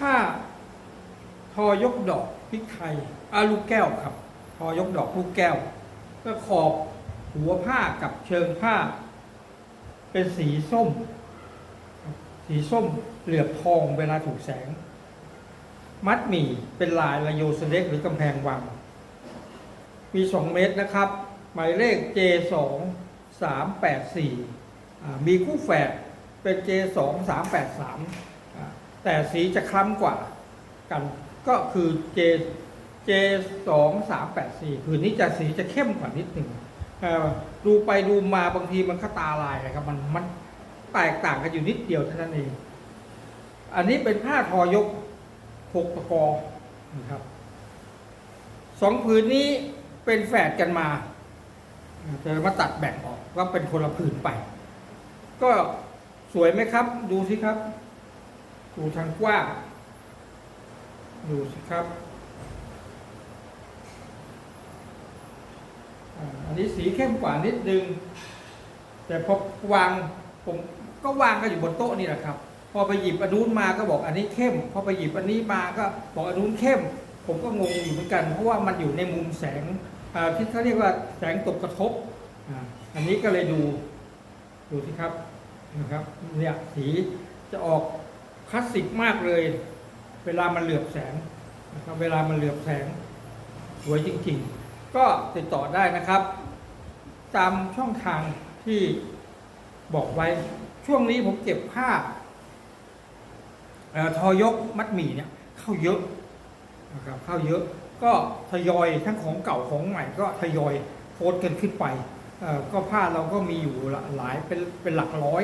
ผ้าทอยกดอกพริกไทยอาลูกแก้วครับ ทอยกดอกลูกแก้ว ก็ขอบหัวผ้ากับเชิงผ้า เป็นสีส้ม สีส้มเหลือบทองเวลาถูกแสง มัดหมี่เป็นลายระโยสเล็กหรือกำแพงวัง มี 2 เมตรนะครับ หมายเลข J2 384อ่ามีคู่แฝดเป็น J2 383อ่า แต่สีจะคล้ำกว่ากันก็คือ J J2 384ผืนนี้จะสีจะเข้มกว่านิดหนึ่งดูไปดูมาบางทีมันก็ตาลายนะครับมันมันแตกต่างกันอยู่นิดเดียวเท่านั้นเอง อันนี้เป็นผ้าทอยกหกตะกอนะครับสองผืนนี้เป็นแฝดกันมาจะมาตัดแบ่งออกว่าเป็นคนละผืนไป ก็สวยไหมครับ ดูสิครับ ดูทางกว้างดูสิครับ อันนี้สีเข้มกว่านิดนึง แต่พอวางผมก็วางกันอยู่บนโต๊ะนี่แหละครับ พอไปหยิบอันนู้นมาก็บอกอันนี้เข้ม พอไปหยิบอันนี้มาก็บอกอันนู้นเข้ม ผมก็งงอยู่เหมือนกัน เพราะว่ามันอยู่ในมุมแสงอ่าที่เขาเรียกว่าแสงตกกระทบ อันนี้ก็เลยดู ดูสิครับนะครับเนี่ยสีจะออก คลาสสิกมากเลย เวลามันเหลือบแสงนะครับเวลามันเหลือบแสงสวยจริงๆ ก็ติดต่อได้นะครับ ตามช่องทางที่บอกไว้ช่วงนี้ผมเก็บผ้าเอ่อทอยกมัดหมี่เนี่ยเข้าเยอะนะครับเข้าเยอะก็ทยอยทั้งของเก่าของใหม่ก็ทยอยโพสต์กันขึ้นไปก็ผ้าเราก็มีอยู่หลายเป็นเป็นหลักร้อย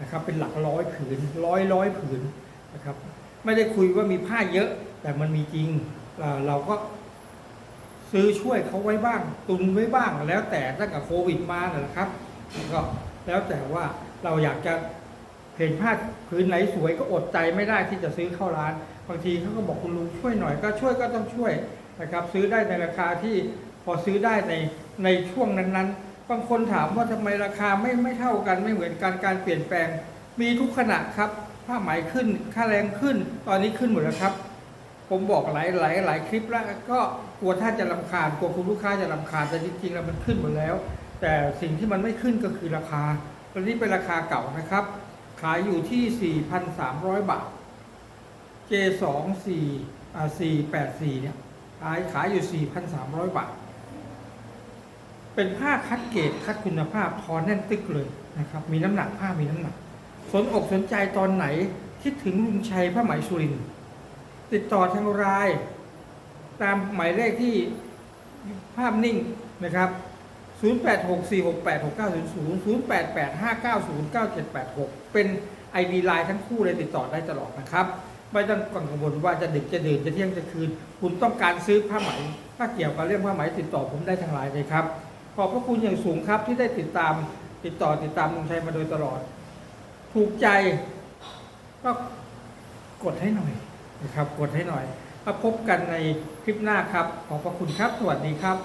นะครับเป็นหลักร้อยผืนร้อยร้อยผืนนะครับไม่ได้คุยว่ามีผ้าเยอะ แต่มันมีจริงเราก็ซื้อช่วยเขาไว้บ้าง ตุนไว้บ้างแล้วแต่ตั้งแต่โควิดมาเนี่ยนะครับก็แล้วแต่ว่าเราอยากจะเห็นผ้าผืนไหนสวยก็อดใจไม่ได้ที่จะซื้อเข้าร้าน บางทีเขาก็บอกคุณลุงช่วยหน่อยก็ช่วยก็ต้องช่วยนะครับ ซื้อได้ในราคาที่พอซื้อได้ในในช่วงนั้นๆ บางคนถามว่าทำไมราคาไม่ไม่เท่ากันไม่เหมือนกันการเปลี่ยนแปลง มีทุกขณะครับผ้าไหมขึ้นค่าแรงขึ้น ตอนนี้ขึ้นหมดแล้วครับ ผมบอกหลายหลายหลายคลิปแล้ว ก็กลัวท่านจะลำคาญกลัวคุณลูกค้าจะลำคาญแต่จริงๆแล้วมันขึ้นหมดแล้ว แต่สิ่งที่มันไม่ขึ้นก็คือราคาตอนนี้เป็นราคาเก่านะครับ ขายอยู่ที่ 4,300 บาท J2 4 อ่า484เนี่ยขายขายอยู่ 4,300 บาท เป็นผ้าคัดเกรดคัดคุณภาพทอแน่นตึกเลยนะครับ มีน้ำหนักผ้ามีน้ำหนัก สนอกสนใจตอนไหนคิดถึงลุงชัยผ้าไหมสุรินติดต่อทางไลน์ตามหมายเลขที่ภาพนิ่งนะครับ 0864686900 0885909786 เป็น ID ไลน์ทั้งคู่เลยติดต่อได้ตลอดนะครับไม่ต้องกังวลว่าจะดึกจะดื่นจะเที่ยงจะคืน คุณต้องการซื้อผ้าไหม ถ้าเกี่ยวกับเรื่องผ้าไหมติดต่อผมได้ทางไลน์เลยครับ ขอบพระคุณอย่างสูงครับที่ได้ติดตามติดต่อติดตามลุงชัยมาโดยตลอด ถูกใจก็กดให้หน่อยนะครับ กดให้หน่อยมาพบกันในคลิปหน้าครับ ขอบพระคุณครับ สวัสดีครับ